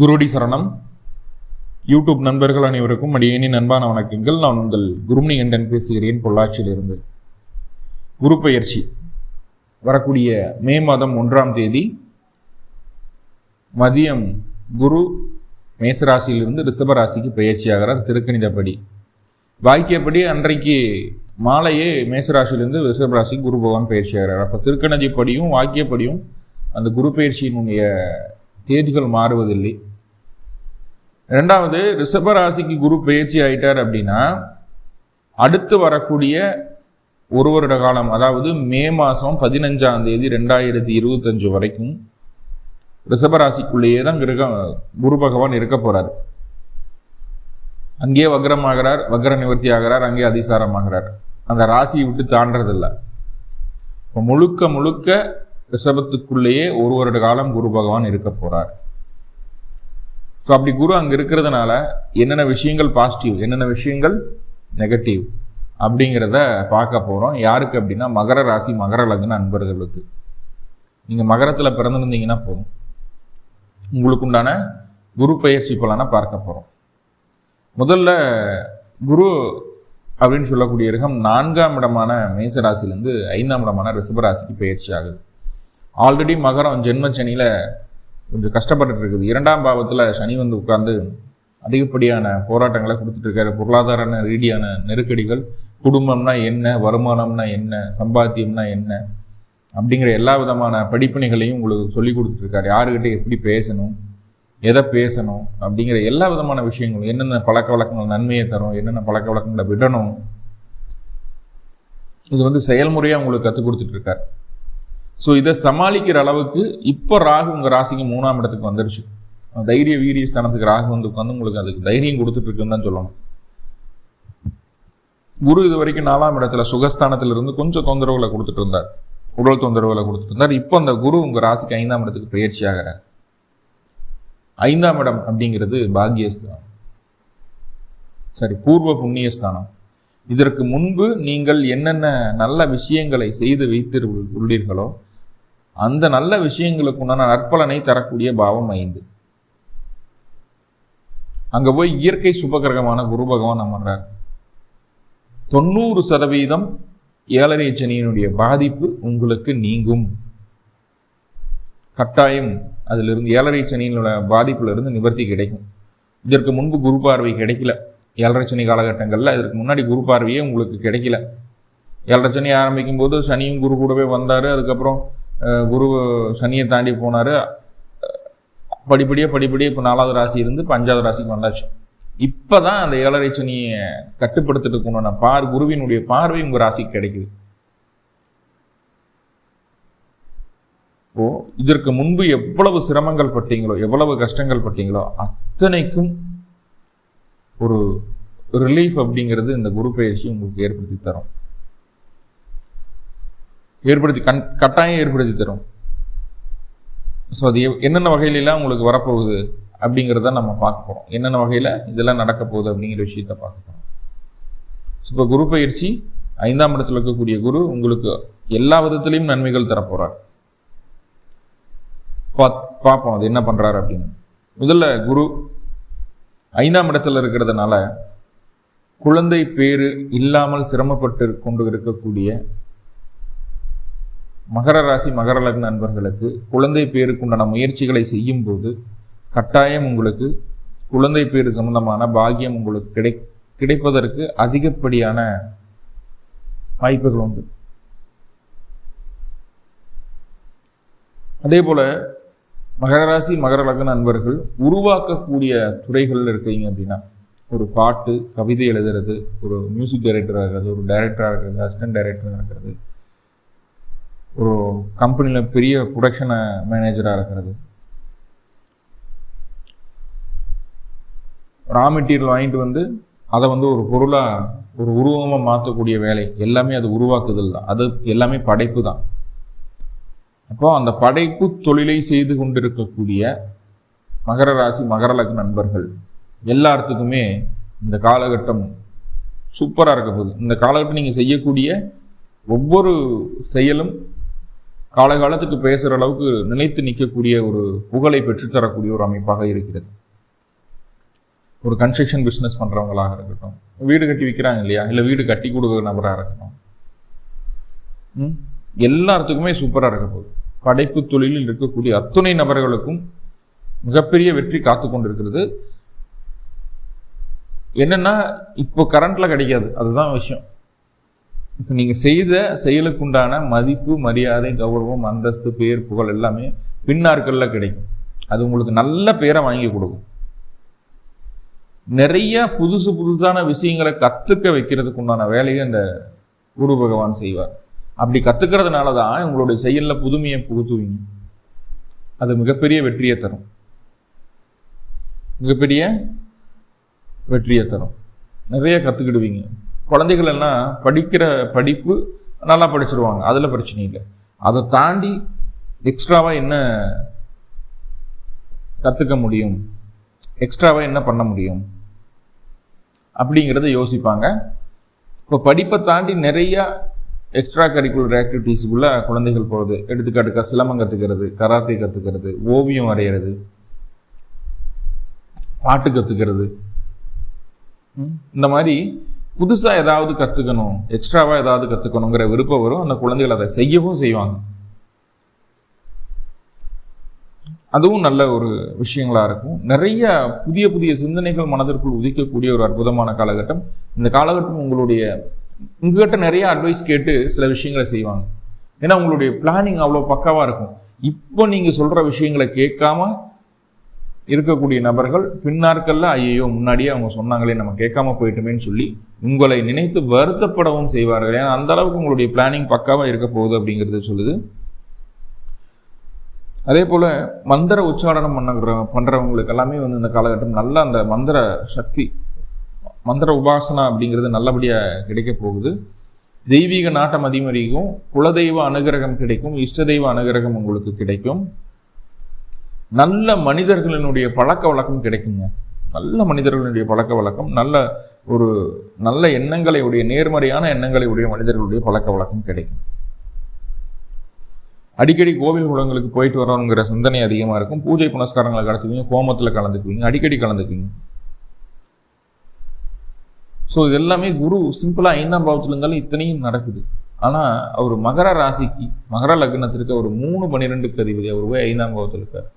குருடி சரணம். யூடியூப் நண்பர்கள் அனைவருக்கும் அடியேனி நண்பான வணக்கங்கள். நான் உங்கள் குருமணி கண்டன் பேசுகிறேன். பொள்ளாச்சியிலிருந்து குரு பயிற்சி வரக்கூடிய மே மாதம் ஒன்றாம் தேதி மதியம் குரு மேசராசியிலிருந்து ரிஷபராசிக்கு பயிற்சியாகிறார் திருக்கணிதப்படி. வாக்கியப்படி அன்றைக்கு மாலையே மேசராசியிலிருந்து ரிஷபராசிக்கு குரு பகவான் பயிற்சியாகிறார் அப்போ திருக்கணிதப்படியும் வாக்கியப்படியும் அந்த குரு பயிற்சியினுடைய தேதிகள் மாறுவதில்லை. ரெண்டாவது ரிஷபராசிக்கு குரு பயிற்சி ஆயிட்டார் அப்படின்னா அடுத்து வரக்கூடிய ஒரு வருட காலம் அதாவது மே மாதம் பதினஞ்சாம் தேதி ரெண்டாயிரத்தி இருபத்தஞ்சு வரைக்கும் ரிஷபராசிக்குள்ளேயே தான் இருக்க குரு பகவான் இருக்க போகிறார் அங்கேயே வக்ரமாகிறார் வக்ர நிவர்த்தி ஆகிறார் அங்கே அதிசாரமாகிறார் அந்த ராசியை விட்டு தாண்டறதில்ல. இப்போ முழுக்க முழுக்க ரிஷபத்துக்குள்ளேயே ஒரு வருட காலம் குரு பகவான் இருக்க போகிறார் ஸோ அப்படி குரு அங்கே இருக்கிறதுனால என்னென்ன விஷயங்கள் பாசிட்டிவ் என்னென்ன விஷயங்கள் நெகட்டிவ் அப்படிங்கிறத பார்க்க போகிறோம் யாருக்கு அப்படின்னா மகர ராசி மகர லக்ன அன்பர்களுக்கு. நீங்கள் மகரத்தில் பிறந்திருந்தீங்கன்னா போதும். உங்களுக்கு உண்டான குரு பயிற்சி பலனை பார்க்க போகிறோம் முதல்ல குரு அப்படின்னு சொல்லக்கூடிய ரகம் நான்காம் இடமான மேச ராசிலேருந்து ஐந்தாம் இடமான ரிஷபராசிக்கு பயிற்சி ஆகுது. ஆல்ரெடி மகரம் ஜென்மச்சனியில் கொஞ்சம் கஷ்டப்பட்டுட்டு இருக்குது இரண்டாம் பாவத்தில் சனி வந்து உட்கார்ந்து அதிகப்படியான போராட்டங்களை கொடுத்துட்டு இருக்காரு பொருளாதார ரீதியான நெருக்கடிகள். குடும்பம்னா என்ன? வருமானம்னா என்ன? சம்பாத்தியம்னா என்ன? அப்படிங்கிற எல்லா விதமான படிப்பினைகளையும் உங்களுக்கு சொல்லி கொடுத்துட்ருக்காரு. யாருக்கிட்ட எப்படி பேசணும்? எதை பேசணும்? அப்படிங்கிற எல்லா விதமான விஷயங்களும் என்னென்ன பழக்க வழக்கங்கள் நன்மையை தரும்? என்னென்ன பழக்க வழக்கங்களை விடணும்? இது வந்து செயல்முறையாக உங்களுக்கு கற்றுக் கொடுத்துட்ருக்காரு. ஸோ இதை சமாளிக்கிற அளவுக்கு இப்போ ராகு உங்கள் ராசிக்கு மூணாம் இடத்துக்கு வந்துருச்சு. தைரிய வீரிய ஸ்தானத்துக்கு ராகு வந்து உட்காந்து உங்களுக்கு அதுக்கு தைரியம் கொடுத்துட்ருக்குன்னு தான் சொல்லணும். குரு இது வரைக்கும் நாலாம் இடத்துல சுகஸ்தானத்துல இருந்து கொஞ்சம் தொந்தரவுகளை கொடுத்துட்டு இருந்தார். உடல் தொந்தரவுகளை கொடுத்துட்டு இருந்தார். இப்போ அந்த குரு உங்கள் ராசிக்கு ஐந்தாம் இடத்துக்கு பயிற்சி ஆகிறார். ஐந்தாம் இடம் அப்படிங்கிறது பாக்யஸ்தானம். சரி பூர்வ புண்ணியஸ்தானம். இதற்கு முன்பு நீங்கள் என்னென்ன நல்ல விஷயங்களை செய்து வைத்து உள்ளீர்களோ அந்த நல்ல விஷயங்களுக்கு உண்டான நற்பலனை தரக்கூடிய பாவம் ஐந்து. அங்கே போய் இயற்கை சுபகிரகமான குரு பகவான் அமர்றார். தொண்ணூறு சதவீதம் ஏழரை சனியினுடைய பாதிப்பு உங்களுக்கு நீங்கும். கட்டாயம் அதிலிருந்து ஏழரை சனியினோட பாதிப்பிலிருந்து நிவர்த்தி கிடைக்கும். இதற்கு முன்பு குரு பார்வை கிடைக்கல. ஏழரை சனி காலகட்டங்களில் இதற்கு முன்னாடி குரு பார்வையே உங்களுக்கு கிடைக்கல. ஏழரை சனி ஆரம்பிக்கும் போது சனியும் குரு கூடவே வந்தார். அதுக்கப்புறம் குரு சனியை தாண்டி போனார். படிப்படியாக படிப்படியாக இப்போ நாலாவது ராசி இருந்து பஞ்சாவது ராசிக்கு வந்தாச்சு. இப்போ தான் அந்த ஏழரை சனியை கட்டுப்படுத்திட்டு உண்டான பார் குருவினுடைய பார்வை உங்கள் ராசிக்கு கிடைக்குது. இப்போ இதற்கு முன்பு எவ்வளவு சிரமங்கள் பட்டீங்களோ எவ்வளவு கஷ்டங்கள் பட்டீங்களோ அத்தனைக்கும் ஒரு ரிலீஃப் அப்படிங்கிறது இந்த குரு பயிற்சி உங்களுக்கு ஏற்படுத்தி தரும். ஏற்படுத்தி கண் கட்டாயம் ஏற்படுத்தி தரும். ஸோ அது என்னென்ன வகையிலலாம் உங்களுக்கு வரப்போகுது அப்படிங்கிறத நம்ம பார்க்க போகிறோம் என்னென்ன வகையில் இதெல்லாம் நடக்க போகுது அப்படிங்கிற விஷயத்த பார்க்க போகிறோம் ஸோ இப்போ குரு பயிற்சி ஐந்தாம் இடத்துல இருக்கக்கூடிய குரு உங்களுக்கு எல்லா விதத்துலேயும் நன்மைகள் தரப்போகிறார் பா பார்ப்போம் அது என்ன பண்ணுறாரு அப்படின்னு. முதல்ல குரு ஐந்தாம் இடத்துல இருக்கிறதுனால குழந்தை பேரு இல்லாமல் சிரமப்பட்டு கொண்டு இருக்கக்கூடிய மகர ராசி மகர லக்ன நண்பர்களுக்கு குழந்தை பேருக்குண்டான முயற்சிகளை செய்யும் போது கட்டாயம் உங்களுக்கு குழந்தை பேரு சம்பந்தமான பாக்கியம் உங்களுக்கு கிடை கிடைப்பதற்கு அதிகப்படியான வாய்ப்புகள் உண்டு. அதே போல மகர ராசி மகர லக்ன நண்பர்கள் உருவாக்கக்கூடிய துறைகளில் இருக்கீங்க அப்படின்னா ஒரு பாட்டு கவிதை எழுதுறது ஒரு மியூசிக் டைரக்டராக இருக்கிறது ஒரு டைரக்டராக இருக்கிறது அசிஸ்டன்ட் டைரக்டராக இருக்கிறது ஒரு கம்பெனியில் பெரிய ப்ரொடக்ஷனை மேனேஜராக இருக்கிறது. ரா மெட்டீரியல் வாங்கிட்டு வந்து அதை வந்து ஒரு பொருளாக ஒரு உருவமாக மாற்றக்கூடிய வேலை. எல்லாமே அது உருவாக்குதல் தான். அது எல்லாமே படைப்பு தான். அப்போ அந்த படைப்பு தொழிலை செய்து கொண்டிருக்கக்கூடிய மகர ராசி மகர லக்ன நண்பர்கள் எல்லாத்துக்குமே இந்த காலகட்டம் சூப்பராக இருக்க போகுது. இந்த காலகட்டம் நீங்கள் செய்யக்கூடிய ஒவ்வொரு செயலும் காலகாலத்துக்கு பேசுகிற அளவுக்கு நிலைத்து நிற்கக்கூடிய ஒரு புகழை பெற்றுத்தரக்கூடிய ஒரு அமைப்பாக இருக்கிறது. ஒரு கன்ஸ்ட்ரக்ஷன் பிஸ்னஸ் பண்ணுறவங்களாக இருக்கட்டும். வீடு கட்டி விற்கிறாங்க இல்லையா? இல்லை வீடு கட்டி கொடுக்குற நபராக இருக்கட்டும். ம்? எல்லாத்துக்குமே சூப்பராக இருக்க போகுது. படைப்பு தொழிலில் இருக்கக்கூடிய அத்துணை நபர்களுக்கும் மிகப்பெரிய வெற்றி காத்து கொண்டிருக்கிறது. என்னென்னா இப்போ கரண்ட்டில் கிடைக்காது. அதுதான் விஷயம். நீங்கள் செய்த செயலுக்குண்டான மதிப்பு மரியாதை கௌரவம் அந்தஸ்து பேர் புகழ் எல்லாமே பின்னாட்களில் கிடைக்கும். அது உங்களுக்கு நல்ல பேரை வாங்கி கொடுக்கும். நிறைய புதுசு புதுசான விஷயங்களை கற்றுக்க வைக்கிறதுக்கு உண்டான வேலையை இந்த குரு பகவான் செய்வார். அப்படி கற்றுக்கிறதுனால தான் உங்களுடைய செயலில் புதுமையை புகுத்துவீங்க. அது மிகப்பெரிய வெற்றியை தரும். மிகப்பெரிய வெற்றியை தரும். நிறைய கற்றுக்கிடுவீங்க குழந்தைகள் எல்லாம் படிக்கிற படிப்பு நல்லா படிச்சிருவாங்க. அதில் பிரச்சனை இல்லை. அதை தாண்டி எக்ஸ்ட்ராவாக என்ன கற்றுக்க முடியும்? எக்ஸ்ட்ராவாக என்ன பண்ண முடியும்? அப்படிங்கிறத யோசிப்பாங்க. இப்போ படிப்பை தாண்டி நிறையா எக்ஸ்ட்ரா கரிக்குலர் ஆக்டிவிட்டீஸுக்குள்ளே குழந்தைகள் போகிறது எடுத்துக்காட்டுக்கா சிலம்பம் கற்றுக்கிறது கராத்தே கற்றுக்கிறது ஓவியம் வரைகிறது பாட்டு கற்றுக்கிறது இந்த மாதிரி புதுசாக ஏதாவது கற்றுக்கணும் எக்ஸ்ட்ராவாக ஏதாவது கற்றுக்கணுங்கிற விருப்பம் வரும். அந்த குழந்தைகள் அதை செய்யவும் செய்வாங்க. அதுவும் நல்ல ஒரு விஷயங்களாக இருக்கும். நிறைய புதிய புதிய சிந்தனைகள் மனதிற்குள் உதிக்கக்கூடிய ஒரு அற்புதமான காலகட்டம். இந்த காலகட்டம் உங்களுடைய உங்ககிட்ட நிறைய அட்வைஸ் கேட்டு சில விஷயங்களை செய்வாங்க. ஏன்னா உங்களுடைய பிளானிங் அவ்வளோ பக்காவாக இருக்கும். இப்போ நீங்கள் சொல்கிற விஷயங்களை கேட்காம இருக்கக்கூடிய நபர்கள் பின்னாட்களில் ஐயோ முன்னாடியே அவங்க சொன்னாங்களே நம்ம கேட்காம போயிட்டோமேன்னு சொல்லி உங்களை நினைத்து வருத்தப்படவும் செய்வார்கள். ஏன்னா அந்த அளவுக்கு உங்களுடைய பிளானிங் பக்காவாக இருக்க போகுது அப்படிங்கிறது சொல்லுது. அதே போல் மந்திர உச்சாரணம் பண்ணுற பண்ணுறவங்களுக்கு எல்லாமே வந்து இந்த காலகட்டம் நல்ல அந்த மந்திர சக்தி மந்திர உபாசனா அப்படிங்கிறது நல்லபடியாக கிடைக்க போகுது. தெய்வீக நாட்டம் அதிகரிக்கும் குலதெய்வ அனுகிரகம் கிடைக்கும். இஷ்ட தெய்வ அனுகிரகம் உங்களுக்கு கிடைக்கும். நல்ல மனிதர்களினுடைய பழக்க வழக்கம் கிடைக்குங்க. நல்ல மனிதர்களுடைய பழக்க வழக்கம் நல்ல ஒரு நல்ல எண்ணங்களை உடைய நேர்மறையான எண்ணங்களை உடைய மனிதர்களுடைய பழக்க வழக்கம் கிடைக்கும். அடிக்கடி கோவில் குளங்களுக்கு போயிட்டு வரணுங்கிற சிந்தனை அதிகமாக இருக்கும். பூஜை புனஸ்காரங்களை கடத்துவீங்க கோமத்தில் கலந்துக்குவீங்க அடிக்கடி கலந்துக்குவீங்க. ஸோ இது எல்லாமே குரு சிம்பிளாக ஐந்தாம் பாவத்தில் இருந்தாலும் இத்தனையும் நடக்குது. ஆனால் அவர் மகர ராசிக்கு மகர லக்னத்திற்கு அவர் மூணு பன்னிரெண்டுக்கு அதிபதி அவர் போய் ஐந்தாம் பாவத்தில் இருக்கார்.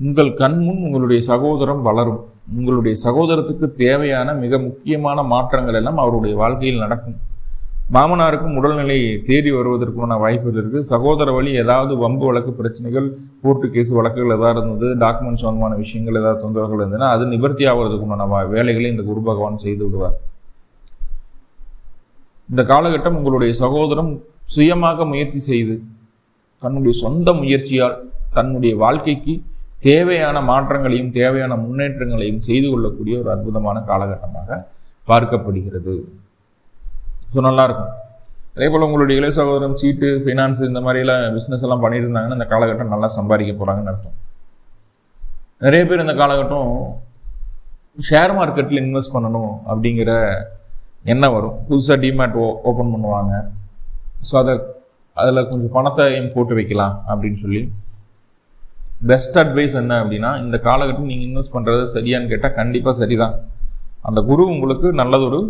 உங்கள் கண்முன் உங்களுடைய சகோதரம் வளரும். உங்களுடைய சகோதரத்துக்கு தேவையான மிக முக்கியமான மாற்றங்கள் எல்லாம் அவருடைய வாழ்க்கையில் நடக்கும். மாமனாருக்கும் உடல்நிலை தேடி வருவதற்குமான வாய்ப்புகள் இருக்குது சகோதர வழி ஏதாவது வம்பு வழக்கு பிரச்சனைகள் கோர்ட்டு கேஸ் வழக்குகள் ஏதாவது இருந்தது டாக்குமெண்ட் சம்பந்தமான விஷயங்கள் ஏதாவது தொந்தரவுகள் இருந்ததுன்னா அது நிவர்த்தி ஆகிறதுக்குமான வேலைகளை இந்த குரு பகவான் செய்து விடுவார். இந்த காலகட்டம் உங்களுடைய சகோதரம் சுயமாக முயற்சி செய்து தன்னுடைய சொந்த முயற்சியால் தன்னுடைய வாழ்க்கைக்கு தேவையான மாற்றங்களையும் தேவையான முன்னேற்றங்களையும் செய்து கொள்ளக்கூடிய ஒரு அற்புதமான காலகட்டமாக பார்க்கப்படுகிறது. ஸோ நல்லாயிருக்கும் அதே போல் உங்களுடைய இளைய சகோதரம் சீட்டு ஃபைனான்ஸ் இந்த மாதிரிலாம் பிஸ்னஸ் எல்லாம் பண்ணிட்டு இருந்தாங்கன்னா இந்த காலகட்டம் நல்லா சம்பாதிக்க போகிறாங்கன்னு அர்த்தம். நிறைய பேர் இந்த காலகட்டம் ஷேர் மார்க்கெட்டில் இன்வெஸ்ட் பண்ணணும் அப்படிங்கிற எண்ணம் வரும். புதுசாக டிமேட் ஓ ஓப்பன் பண்ணுவாங்க. ஸோ அதை அதில் கொஞ்சம் பணத்தையும் போட்டு வைக்கலாம் அப்படின்னு சொல்லி பெஸ்ட் அட்வைஸ் என்ன அப்படின்னா இந்த காலகட்டம் நீங்கள் இன்வெஸ்ட் பண்ணுறது சரியான்னு கேட்டால் கண்டிப்பாக சரிதான். அந்த குரு உங்களுக்கு நல்லதொரு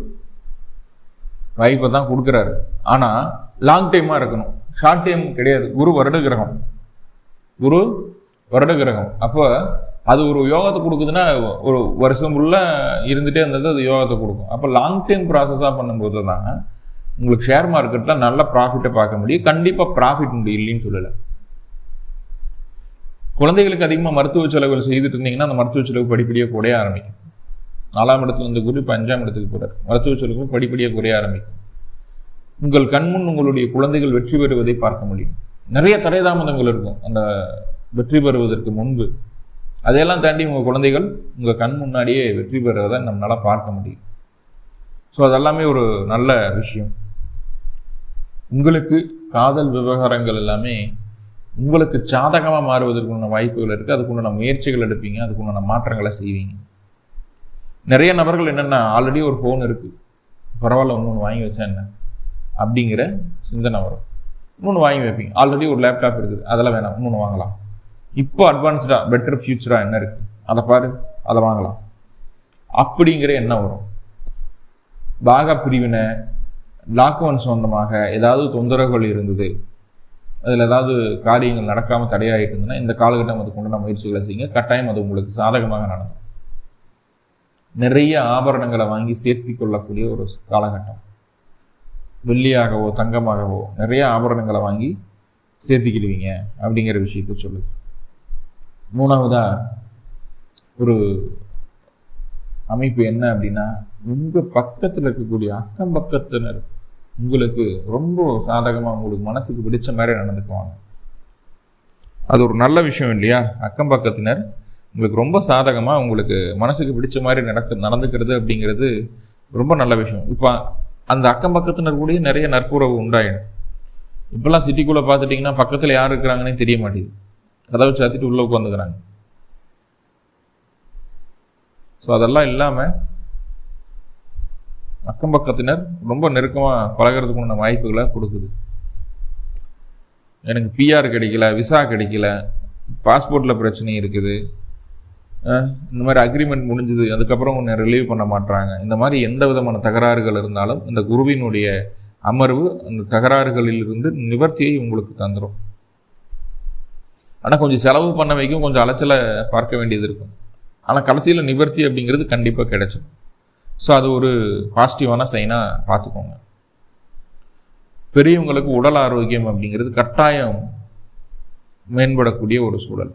வாய்ப்பை தான் கொடுக்குறாரு. ஆனால் லாங் டைமாக இருக்கணும். ஷார்ட் டைம் கிடையாது. குரு வருட கிரகம். குரு வருட கிரகம். அப்போ அது ஒரு யோகத்தை கொடுக்குதுன்னா ஒரு வருஷம் ஃபுல்லாக இருந்துகிட்டே இருந்தது அது யோகத்தை கொடுக்கும். அப்போ லாங் டைம் ப்ராசஸாக பண்ணும்போது தான் உங்களுக்கு ஷேர் மார்க்கெட்டில் நல்ல ப்ராஃபிட்டை பார்க்க முடியும். கண்டிப்பாக ப்ராஃபிட் உண்டு இல்லைன்னு சொல்லலை. குழந்தைகளுக்கு அதிகமாக மருத்துவ செலவுகள் செய்துட்டு இருந்தீங்கன்னா அந்த மருத்துவ செலவு படிப்படியாக குறைய ஆரம்பிக்கும். நாலாம் இடத்துல வந்து குரு இப்போ அஞ்சாம் இடத்துக்கு போகிறார் மருத்துவ செலவு படிப்படியாக குறைய ஆரம்பிக்கும். உங்கள் கண்முன் உங்களுடைய குழந்தைகள் வெற்றி பெறுவதை பார்க்க முடியும். நிறைய தடைதாமதங்கள் இருக்கும். அந்த வெற்றி பெறுவதற்கு முன்பு. அதையெல்லாம் தாண்டி உங்கள் குழந்தைகள் உங்கள் கண் முன்னாடியே வெற்றி பெறுவதை நம்மளால் பார்க்க முடியும். ஸோ அதெல்லாமே ஒரு நல்ல விஷயம். உங்களுக்கு காதல் விவகாரங்கள் எல்லாமே உங்களுக்கு சாதகமாக மாறுவதற்குண்டான வாய்ப்புகள் இருக்குது அதுக்குண்டான முயற்சிகள் எடுப்பீங்க. அதுக்குண்டான மாற்றங்களை செய்வீங்க. நிறைய நபர்கள் என்னென்னா ஆல்ரெடி ஒரு ஃபோன் இருக்குது பரவாயில்ல ஒன்று ஒன்று வாங்கி வச்சா என்ன? அப்படிங்கிற சிந்தனை வரும். இன்னொன்று வாங்கி வைப்பீங்க. ஆல்ரெடி ஒரு லேப்டாப் இருக்குது. அதெல்லாம் வேணாம். இன்னொன்று வாங்கலாம். இப்போ அட்வான்ஸ்டாக பெட்டர் ஃப்யூச்சராக என்ன இருக்குது அதை பாரு. அதை வாங்கலாம். அப்படிங்கிற எண்ணம் வரும். பாக பிரிவினை லாக்டவுன் சொந்தமாக ஏதாவது தொந்தரவுகள் இருந்தது. அதில் ஏதாவது காரியங்கள் நடக்காமல் தடையாகிட்டு இருந்ததுன்னா இந்த காலகட்டம் அதுக்கு உண்டான முயற்சிகளை செய்யுங்க. கட்டாயம் அது உங்களுக்கு சாதகமாக நடக்கும். நிறைய ஆபரணங்களை வாங்கி சேர்த்தி கொள்ளக்கூடிய ஒரு காலகட்டம். வெள்ளியாகவோ தங்கமாகவோ நிறைய ஆபரணங்களை வாங்கி சேர்த்திக்கிடுவீங்க அப்படிங்கிற விஷயத்த சொல்லுது. மூணாவதா ஒரு அமைப்பு என்ன அப்படின்னா உங்கள் பக்கத்தில் இருக்கக்கூடிய அக்கம் பக்கத்தினர் உங்களுக்கு ரொம்ப சாதகமாக உங்களுக்கு மனசுக்கு பிடிச்ச மாதிரி நடந்துக்குவாங்க. அது ஒரு நல்ல விஷயம் இல்லையா? அக்கம் பக்கத்தினர் உங்களுக்கு ரொம்ப சாதகமாக உங்களுக்கு மனசுக்கு பிடிச்ச மாதிரி நடக்க நடந்துக்கிறது அப்படிங்கிறது ரொம்ப நல்ல விஷயம். இப்போ அந்த அக்கம் பக்கத்தினர் கூட நிறைய நட்புறவு உண்டாயிடும். இப்போல்லாம் சிட்டிக்குள்ளே பார்த்துட்டிங்கன்னா பக்கத்தில் யார் இருக்கிறாங்கன்னே தெரிய மாட்டேங்குது. கதவை சாத்திட்டு உள்ளே உட்காந்துக்கிறாங்க ஸோ அதெல்லாம் இல்லாமல் அக்கம் பக்கத்தினர் ரொம்ப நெருக்கமாக பழகிறதுக்கு உண்டான வாய்ப்புகளை கொடுக்குது. எனக்கு பிஆர் கிடைக்கல விசா கிடைக்கல பாஸ்போர்ட்டில் பிரச்சனை இருக்குது. இந்த மாதிரி அக்ரிமெண்ட் முடிஞ்சது அதுக்கப்புறம் உன்னை ரிலீவ் பண்ண மாட்றாங்க. இந்த மாதிரி எந்த விதமான தகராறுகள் இருந்தாலும் இந்த குருவினுடைய அமர்வு அந்த தகராறுகளிலிருந்து நிவர்த்தியை உங்களுக்கு தந்துடும் ஆனால் கொஞ்சம் செலவு பண்ண வைக்கும் கொஞ்சம் அலைச்சலை பார்க்க வேண்டியது இருக்கும். ஆனால் கடைசியில் நிவர்த்தி அப்படிங்கிறது கண்டிப்பாக கிடைச்சிடும் ஸோ அது ஒரு பாசிட்டிவான சைனாக பார்த்துக்கோங்க. பெரியவங்களுக்கு உடல் ஆரோக்கியம் அப்படிங்கிறது கட்டாயம் மேம்படக்கூடிய ஒரு சூழல்.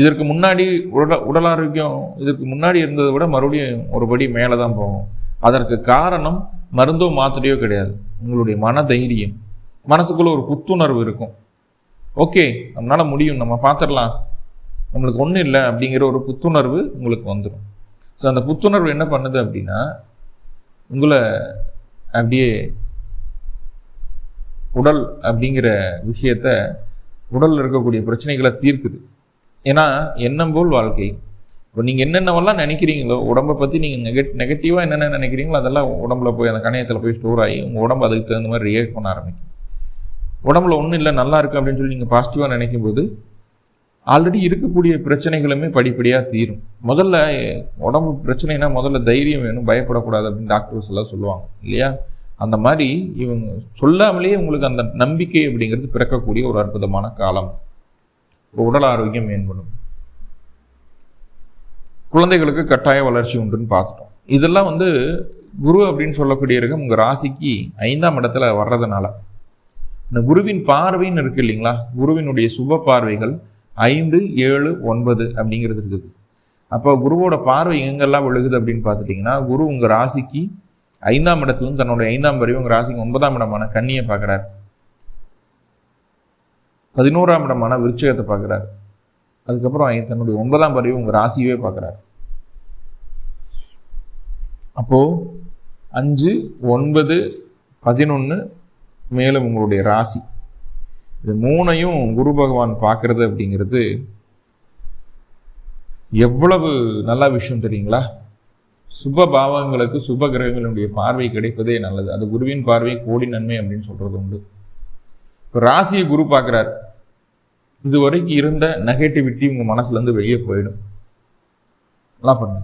இதற்கு முன்னாடி உடல் உடல் ஆரோக்கியம் இதற்கு முன்னாடி இருந்ததை விட மறுபடியும் ஒரு படி மேலே தான் போகும். அதற்கு காரணம் மருந்தோ மாத்திரையோ கிடையாது. உங்களுடைய மன தைரியம். மனசுக்குள்ள ஒரு புத்துணர்வு இருக்கும். ஓகே நம்மளால் முடியும். நம்ம பார்த்துடலாம். நம்மளுக்கு ஒன்றும் இல்லை அப்படிங்கிற ஒரு புத்துணர்வு உங்களுக்கு வந்துடும் ஸோ அந்த புத்துணர்வு என்ன பண்ணுது அப்படின்னா உங்களை அப்படியே உடல் அப்படிங்கிற விஷயத்த உடலில் இருக்கக்கூடிய பிரச்சனைகளை தீர்க்குது. ஏன்னா எண்ணம் போல் வாழ்க்கை. இப்போ நீங்கள் என்னென்னவெல்லாம் நினைக்கிறீங்களோ உடம்பை பற்றி நீங்கள் நெகட் நெகட்டிவாக என்னென்ன நினைக்கிறீங்களோ அதெல்லாம் உடம்புல போய் அந்த கணையத்தில் போய் ஸ்டோர் ஆகி உங்கள் உடம்பு அதுக்கு தகுந்த மாதிரி ரியாக்ட் பண்ண ஆரம்பிக்கும். உடம்புல ஒன்றும் இல்லை நல்லா இருக்குது அப்படின்னு சொல்லி நீங்கள் பாசிட்டிவாக நினைக்கும் போது ஆல்ரெடி இருக்கக்கூடிய பிரச்சனைகளுமே படிப்படியாக தீரும். முதல்ல உடம்பு பிரச்சனைனா முதல்ல தைரியம் வேணும் பயப்படக்கூடாது அப்படின்னு டாக்டர்ஸ் எல்லாம் சொல்லுவாங்க இல்லையா? அந்த மாதிரி இவங்க சொல்லாமலேயே உங்களுக்கு அந்த நம்பிக்கை அப்படிங்கிறது பிறக்கக்கூடிய ஒரு அற்புதமான காலம். உடல் ஆரோக்கியம் மேம்படும். குழந்தைகளுக்கு கட்டாய வளர்ச்சி உண்டுன்னு பார்த்துட்டோம். இதெல்லாம் வந்து குரு அப்படின்னு சொல்லக்கூடிய உங்கள் ராசிக்கு ஐந்தாம் இடத்துல வர்றதுனால. இந்த குருவின் பார்வைன்னு இருக்கு இல்லைங்களா? குருவினுடைய சுப பார்வைகள் ஐந்து ஏழு ஒன்பது அப்படிங்கிறது இருக்குது. அப்போ குருவோட பார்வை எங்கெல்லாம் விழுகுது அப்படின்னு பார்த்துட்டிங்கன்னா குரு உங்கள் ராசிக்கு ஐந்தாம் இடத்துலையும் தன்னுடைய ஐந்தாம் வரையும் உங்கள் ராசிக்கு ஒன்பதாம் இடமான கண்ணியை பார்க்குறாரு. பதினோராம் இடமான விருச்சகத்தை பார்க்குறாரு. அதுக்கப்புறம் தன்னுடைய ஒன்பதாம் வரையும் உங்கள் ராசியவே பார்க்குறாரு. அப்போது அஞ்சு ஒன்பது பதினொன்று மேலும் உங்களுடைய ராசி. இது மூணையும் குரு பகவான் பார்க்கறது அப்படிங்கிறது எவ்வளவு நல்ல விஷயம் தெரியுங்களா? சுப பாவங்களுக்கு சுப கிரகங்களுடைய பார்வை கிடைப்பதே நல்லது. அது குருவின் பார்வை கோடி நன்மை அப்படின்னு சொல்கிறது உண்டு. இப்போ ராசியை குரு பார்க்குறார். இது வரைக்கும் இருந்த நெகட்டிவிட்டி உங்கள் மனசுலேருந்து வெளியே போயிடும். நல்லா பண்ணுங்க.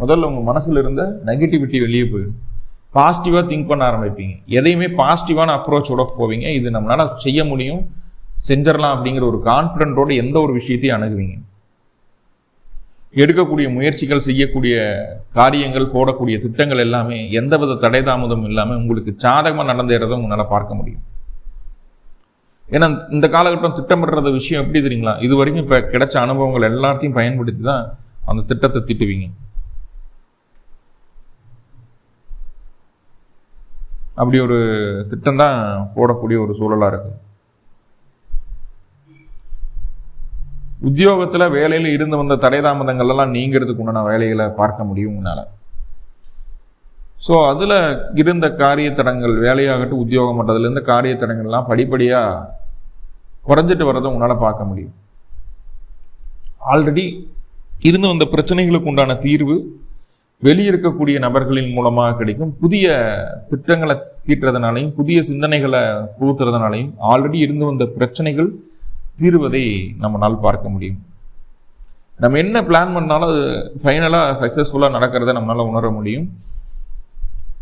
முதல்ல உங்கள் மனசில் இருந்த நெகட்டிவிட்டி வெளியே போயிடும். பாசிட்டிவாக திங்க் பண்ண ஆரம்பிப்பீங்க. எதையுமே பாசிட்டிவான அப்ரோச்சோட போவீங்க. இது நம்மளால் செய்ய முடியும். செஞ்சிடலாம் அப்படிங்கிற ஒரு கான்ஃபிடென்ட்டோட எந்த ஒரு விஷயத்தையும் அணுகுவீங்க. எடுக்கக்கூடிய முயற்சிகள் செய்யக்கூடிய காரியங்கள் போடக்கூடிய திட்டங்கள் எல்லாமே எந்தவித தடை தாமதமும் இல்லாமல் உங்களுக்கு சாதகமாக நடந்தேறதை உங்களால் பார்க்க முடியும். ஏன்னா இந்த காலகட்டம் திட்டமிடுறது விஷயம் எப்படி தெரியுங்களா? இது வரைக்கும் இப்போ கிடைச்ச அனுபவங்கள் எல்லாத்தையும் பயன்படுத்தி தான் அந்த திட்டத்தை திட்டுவீங்க. அப்படி ஒரு திட்டம் தான் போடக்கூடிய ஒரு சூழலாக இருக்கு. உத்தியோகத்தில் வேலையில் இருந்து வந்த தடை தாமதங்கள்லாம் நீங்கிறதுக்கு உண்டான வேலைகளை பார்க்க முடியும் உன்னால். ஸோ அதில் இருந்த காரியத்தடங்கள் வேலையாகட்டும் உத்தியோகம் பண்ணுறதுலேருந்து காரியத்தடங்கள்லாம் படிப்படியாக குறைஞ்சிட்டு வர்றதை உன்னால் பார்க்க முடியும். ஆல்ரெடி இருந்து வந்த பிரச்சனைகளுக்கு உண்டான தீர்வு வெளியிருக்கக்கூடிய நபர்களின் மூலமாக கிடைக்கும் புதிய திட்டங்களை தீட்டுறதுனாலையும் புதிய சிந்தனைகளை புகுத்துறதுனாலையும் ஆல்ரெடி இருந்து வந்த பிரச்சனைகள் தீர்வதை நம்மளால் பார்க்க முடியும். நம்ம என்ன பிளான் பண்ணாலும் அது ஃபைனலாக சக்ஸஸ்ஃபுல்லாக நடக்கிறத நம்மளால் உணர முடியும்.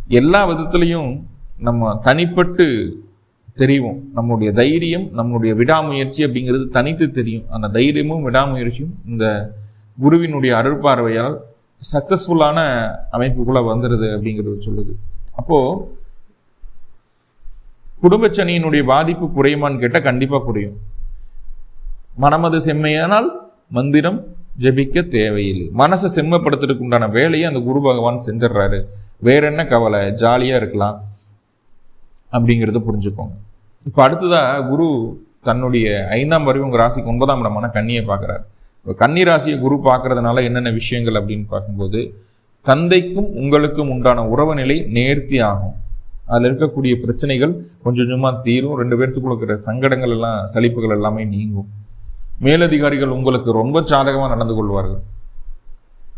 எல்லா விதத்துலேயும் நம்ம தனிப்பட்டு தெரியும் நம்மளுடைய தைரியம் நம்மளுடைய விடாமுயற்சி அப்படிங்கிறது தனித்து தெரியும். அந்த தைரியமும் விடாமுயற்சியும் இந்த குருவினுடைய அருள்பார்வையால் சக்ஸஸ்ஃபுல்லான அமைப்புக்குள்ளே வந்துடுது அப்படிங்கிறது சொல்லுது. அப்போது குடும்பச்சனியினுடைய பாதிப்பு குறையுமான்னு கேட்டால் கண்டிப்பாக குறையும். மனமது செம்மையானால் மந்திரம் ஜெபிக்க தேவையில்லை. மனசை செம்மப்படுத்துறதுக்கு உண்டான வேலையை அந்த குரு பகவான் செஞ்சிடுறாரு. வேற என்ன கவலை? ஜாலியாக இருக்கலாம் அப்படிங்கிறத புரிஞ்சுக்கோங்க. இப்போ அடுத்ததாக குரு தன்னுடைய ஐந்தாம் வரைவு உங்கள் ராசிக்கு ஒன்பதாம் இடமான கண்ணியை பார்க்குறாரு. இப்போ கன்னி குரு பார்க்கறதுனால என்னென்ன விஷயங்கள் அப்படின்னு பார்க்கும்போது தந்தைக்கும் உங்களுக்கும் உண்டான உறவு நிலை நேர்த்தி ஆகும். அதில் இருக்கக்கூடிய பிரச்சனைகள் கொஞ்சம் கொஞ்சமாக தீரும். ரெண்டு பேர்த்துக்குள்ள இருக்கிற சங்கடங்கள் எல்லாம் சலிப்புகள் எல்லாமே நீங்கும். மேலதிகாரிகள் உங்களுக்கு ரொம்ப சாதகமாக நடந்து கொள்வார்கள்.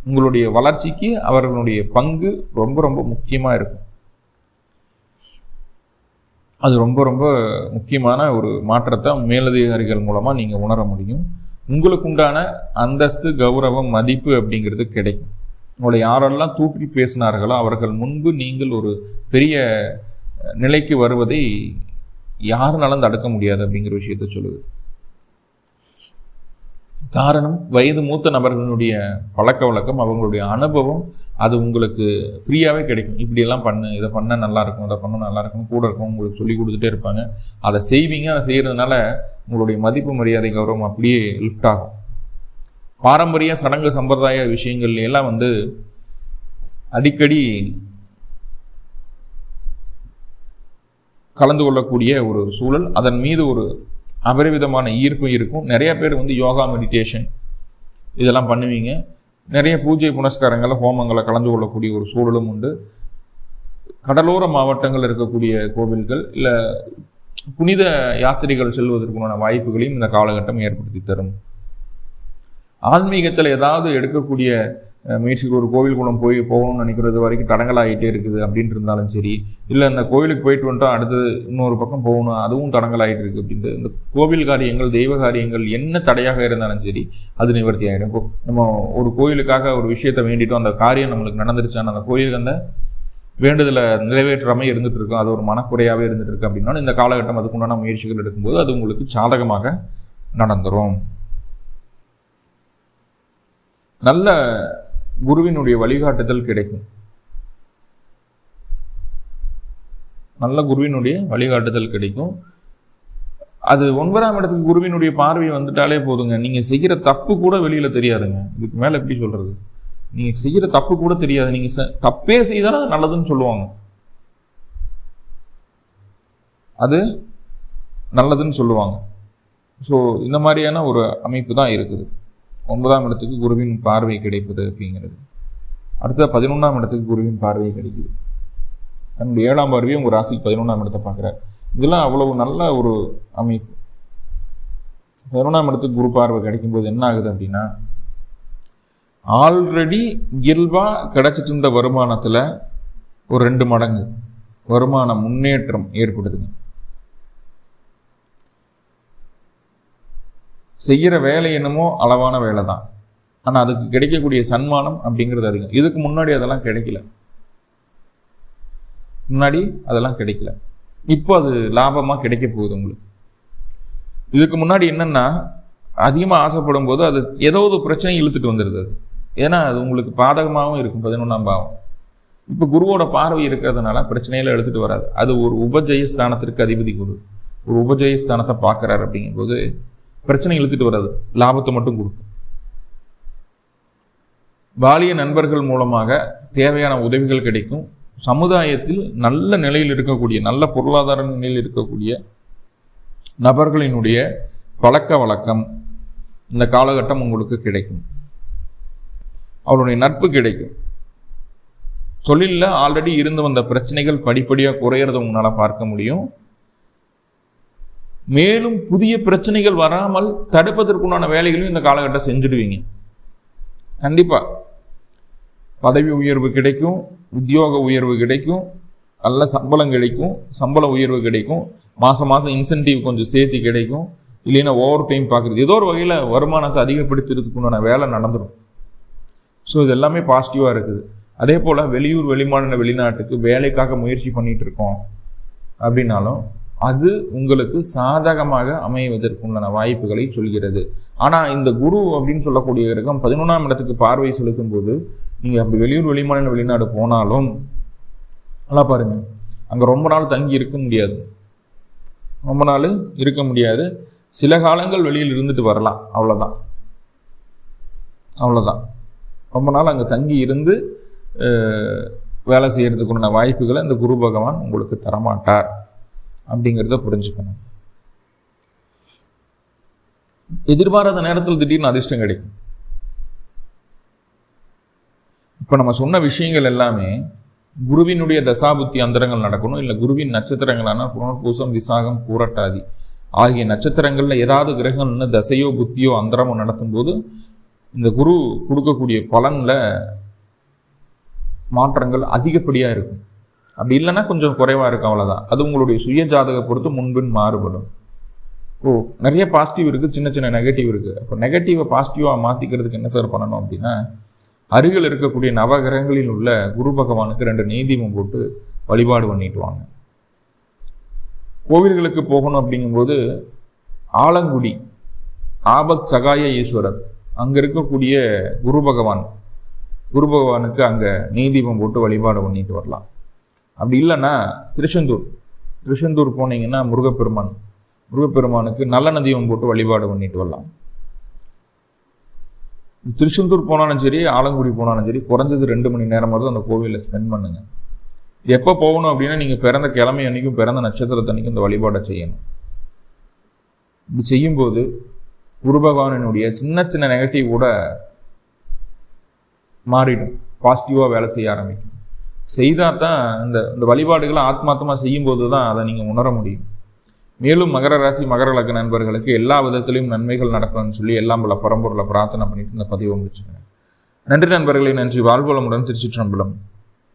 உங்களுடைய வளர்ச்சிக்கு அவர்களுடைய பங்கு ரொம்ப ரொம்ப முக்கியமாக இருக்கும். அது ரொம்ப ரொம்ப முக்கியமான ஒரு மாற்றத்தை மேலதிகாரிகள் மூலமாக நீங்கள் உணர முடியும். உங்களுக்கு உண்டான அந்தஸ்து கௌரவம் மதிப்பு அப்படிங்கிறது கிடைக்கும். உங்களை யாரெல்லாம் தூக்கி பேசினார்களோ அவர்கள் முன்பு நீங்கள் ஒரு பெரிய நிலைக்கு வருவதை யாருனாலும் தடுக்க முடியாது அப்படிங்கிற விஷயத்த சொல்லுது. காரணம் வயது மூத்த நபர்களுடைய பழக்க வழக்கம் அவங்களுடைய அனுபவம் அது உங்களுக்கு ஃப்ரீயாகவே கிடைக்கும். இப்படியெல்லாம் பண்ணு இதை பண்ணால் நல்லாயிருக்கும் இதை பண்ண நல்லாயிருக்கும் கூட இருக்கும் உங்களுக்கு சொல்லி கொடுத்துட்டே இருப்பாங்க. அதை செய்வீங்க அதை செய்கிறதுனால உங்களுடைய மதிப்பு மரியாதை கௌரவம் அப்படியே லிஃப்ட் ஆகும். பாரம்பரிய சடங்கு சம்பிரதாய விஷயங்கள் எல்லாம் வந்து அடிக்கடி கலந்து கொள்ளக்கூடிய ஒரு சூழல். அதன் மீது ஒரு அபரிவிதமான ஈர்ப்பு இருக்கும். நிறைய பேர் வந்து யோகா மெடிடேஷன் இதெல்லாம் பண்ணுவீங்க. நிறைய பூஜை புனஸ்காரங்களை ஹோமங்களை கலந்து கொள்ளக்கூடிய ஒரு சூழலும் உண்டு. கடலோர மாவட்டங்கள் இருக்கக்கூடிய கோவில்கள் இல்லை புனித யாத்திரைகள் செல்வதற்குண்டான வாய்ப்புகளையும் இந்த காலகட்டம் ஏற்படுத்தி தரும். ஆன்மீகத்தில் ஏதாவது எடுக்கக்கூடிய முயற்சிகள் ஒரு கோவில் குளம் போய் போகணும்னு நினைக்கிறது வரைக்கும் தடங்கலாகிட்டே இருக்குது அப்படின்ட்டு இருந்தாலும் சரி. இல்லை அந்த கோவிலுக்கு போயிட்டு வந்துட்டோம் அடுத்தது இன்னொரு பக்கம் போகணும் அதுவும் தடங்கலாகிட்டு இருக்குது அப்படின்ட்டு. இந்த கோவில் காரியங்கள் தெய்வ காரியங்கள் என்ன தடையாக இருந்தாலும் சரி அது நிவர்த்தி ஆகிடும் இப்போ நம்ம ஒரு கோயிலுக்காக ஒரு விஷயத்தை வேண்டிட்டோம் அந்த காரியம் நம்மளுக்கு நடந்துருச்சான அந்த கோயிலுக்கு அந்த வேண்டுதலை நிறைவேற்றாமல் இருந்துட்டு இருக்கும். அது ஒரு மனக்குறையாகவே இருந்துட்டு இருக்கு அப்படின்னா இந்த காலகட்டம் அதுக்குண்டான முயற்சிகள் எடுக்கும்போது அது உங்களுக்கு சாதகமாக நடந்துரும். நல்ல குருவினுடைய வழிகாட்டுதல் கிடைக்கும். நல்ல குருவினுடைய வழிகாட்டுதல் கிடைக்கும். அது ஒன்பதாம் இடத்துக்கு குருவினுடைய பார்வை வந்துட்டாலே போதுங்க. நீங்கள் செய்கிற தப்பு கூட வெளியில் தெரியாதுங்க. இதுக்கு மேலே எப்படி சொல்கிறது நீங்கள் செய்கிற தப்பு கூட தெரியாது. நீங்கள் செ- தப்பே செய்தாலும் நல்லதுன்னு சொல்லுவாங்க. அது நல்லதுன்னு சொல்லுவாங்க. ஸோ இந்த மாதிரியான ஒரு அமைப்பு தான் இருக்குது. ஒன்பதாம் இடத்துக்கு குருவின் பார்வை கிடைப்பது அப்படிங்கிறது. அடுத்த பதினொன்றாம் இடத்துக்கு குருவின் பார்வை கிடைக்குது. தன்னுடைய ஏழாம் பார்வையை உங்கள் ராசிக்கு பதினொன்றாம் இடத்தை பார்க்குறார். இதெல்லாம் அவ்வளவு நல்ல ஒரு அமைப்பு. பதினொன்றாம் இடத்துக்கு குரு பார்வை கிடைக்கும்போது என்ன ஆகுது அப்படின்னா ஆல்ரெடி இயல்பாக கிடைச்சிட்டு இருந்த வருமானத்தில் ஒரு ரெண்டு மடங்கு வருமான முன்னேற்றம் ஏற்படுதுங்க. செய்கிற வேலை என்னமோ அளவான வேலை தான் ஆனால் அதுக்கு கிடைக்கக்கூடிய சன்மானம் அப்படிங்கிறது அதிகம். இதுக்கு முன்னாடி அதெல்லாம் கிடைக்கல. முன்னாடி அதெல்லாம் கிடைக்கல. இப்போ அது லாபமாக கிடைக்க போகுது உங்களுக்கு. இதுக்கு முன்னாடி என்னென்னா அதிகமாக ஆசைப்படும் போது அது ஏதோ ஒரு பிரச்சனை இழுத்துட்டு வந்துடுது அது. ஏன்னா அது உங்களுக்கு பாதகமாகவும் இருக்கும் பதினொன்றாம் பாவம். இப்போ குருவோட பார்வை இருக்கிறதுனால பிரச்சனையில எடுத்துட்டு வராது. அது ஒரு உபஜய ஸ்தானத்திற்கு அதிபதி குரு. ஒரு உபஜய ஸ்தானத்தை பார்க்குறாரு அப்படிங்கும்போது பிரச்சனை இழுத்துட்டு வராது. லாபத்தை மட்டும் கொடுக்கும். பாலிய நண்பர்கள் மூலமாக தேவையான உதவிகள் கிடைக்கும். சமுதாயத்தில் நல்ல நிலையில் இருக்கக்கூடிய நல்ல பொருளாதார நிலையில் இருக்கக்கூடிய நபர்களினுடைய பழக்க வழக்கம் இந்த காலகட்டம் உங்களுக்கு கிடைக்கும். அவருடைய நட்பு கிடைக்கும். தொழிலில் ஆல்ரெடி இருந்து வந்த பிரச்சனைகள் படிப்படியாக குறையிறத உங்களால் பார்க்க முடியும். மேலும் புதிய பிரச்சனைகள் வராமல் தடுப்பதற்குண்டான வேலைகளையும் இந்த காலகட்டம் செஞ்சுடுவீங்க. கண்டிப்பாக பதவி உயர்வு கிடைக்கும் உத்தியோக உயர்வு கிடைக்கும் நல்ல சம்பளம் கிடைக்கும் சம்பள உயர்வு கிடைக்கும் மாதம் மாதம் இன்சென்டிவ் கொஞ்சம் சேர்த்து கிடைக்கும் இல்லைன்னா ஓவர் டைம் பார்க்குறது. ஏதோ ஒரு வகையில் வருமானத்தை அதிகப்படுத்துறதுக்குண்டான வேலை நடந்துடும் ஸோ இது எல்லாமே பாசிட்டிவாக இருக்குது. அதே போல் வெளியூர் வெளிமாநில வெளிநாட்டுக்கு வேலைக்காக முயற்சி பண்ணிகிட்டு இருக்கோம். அப்படின்னாலும் அது உங்களுக்கு சாதகமாக அமைவதற்குண்டான வாய்ப்புகளை சொல்கிறது. ஆனால் இந்த குரு அப்படின்னு சொல்லக்கூடிய கிரகம் பதினொன்றாம் இடத்துக்கு பார்வை செலுத்தும் போது நீங்கள் அப்படி வெளியூர் வெளிமாநில வெளிநாடு போனாலும் நல்லா பாருங்கள் அங்கே ரொம்ப நாள் தங்கி இருக்க முடியாது. ரொம்ப நாள் இருக்க முடியாது. சில காலங்கள் வெளியில் இருந்துட்டு வரலாம். அவ்வளோதான் அவ்வளோதான் ரொம்ப நாள் அங்கே தங்கி இருந்து வேலை செய்கிறதுக்குண்டான வாய்ப்புகளை இந்த குரு பகவான் உங்களுக்கு தரமாட்டார். அப்படிங்கிறத புரிஞ்சுக்கணும். எதிர்பாராத நேரத்தில் திடீர்னு அதிர்ஷ்டம் கிடைக்கும். இப்போ நம்ம சொன்ன விஷயங்கள் எல்லாமே குருவினுடைய தசாபுத்தி அந்தரங்கள் நடக்கணும். இல்லை குருவின் நட்சத்திரங்களான புனர்பூசம் விசாகம் பூரட்டாதி ஆகிய நட்சத்திரங்களில் ஏதாவது கிரகங்கள்னு தசையோ புத்தியோ அந்தரமோ நடத்தும்போது இந்த குரு கொடுக்கக்கூடிய பலனில் மாற்றங்கள் அதிகப்படியாக இருக்கும். அப்படி இல்லைன்னா கொஞ்சம் குறைவாக இருக்கும் அவ்வளோதான் அது உங்களுடைய சுய ஜாதக பொறுத்து முன்பின் மாறுபடும். ஓ நிறைய பாசிட்டிவ் இருக்குது சின்ன சின்ன நெகட்டிவ் இருக்குது அப்போ நெகட்டிவை பாசிட்டிவாக மாற்றிக்கிறதுக்கு என்ன சார் பண்ணணும் அப்படின்னா அருகில் இருக்கக்கூடிய நவகிரகங்களில் உள்ள குரு பகவானுக்கு ரெண்டு நெய்தீபம் போட்டு வழிபாடு பண்ணிட்டு வாங்க. கோவில்களுக்கு போகணும் அப்படிங்கும்போது ஆலங்குடி ஆபத் சகாய ஈஸ்வரர் அங்கே இருக்கக்கூடிய குரு பகவான் குரு பகவானுக்கு அங்கே நெய்தீபம் போட்டு வழிபாடு பண்ணிட்டு வரலாம். அப்படி இல்லைன்னா திருச்செந்தூர். திருச்செந்தூர் போனீங்கன்னா முருகப்பெருமான். முருகப்பெருமானுக்கு நல்ல நதியம் போட்டு வழிபாடு பண்ணிட்டு வரலாம். திருச்செந்தூர் போனாலும் சரி ஆலங்குடி போனாலும் சரி குறைஞ்சது ரெண்டு மணி நேரமாவது அந்த கோவிலில் ஸ்பெண்ட் பண்ணுங்கள் எப்போ போகணும் அப்படின்னா நீங்கள் பிறந்த கிழமை அன்னைக்கும் பிறந்த நட்சத்திரத்தன்னைக்கும் இந்த வழிபாடை செய்யணும். இப்படி செய்யும்போது குரு பகவானினுடைய சின்ன சின்ன நெகட்டிவ் கூட மாறிடும். பாசிட்டிவாக வேலை செய்ய ஆரம்பிக்கும். செய்தால் தான் இந்த இந்த வழிபாடுகளை ஆத்மார்த்தமாக செய்யும்போது தான் அதை நீங்கள் உணர முடியும். மேலும் மகர ராசி மகர லக்க நண்பர்களுக்கு எல்லா விதத்திலையும் நன்மைகள் நடக்கணும்னு சொல்லி எல்லாம் பல பரம்பொருளை பிரார்த்தனை பண்ணிட்டு இந்த பதிவை முடிச்சுக்கிறேன். நன்றி நண்பர்களே நன்றி. வாழ்வளமுடன் திருச்சிற்றம்பலம்.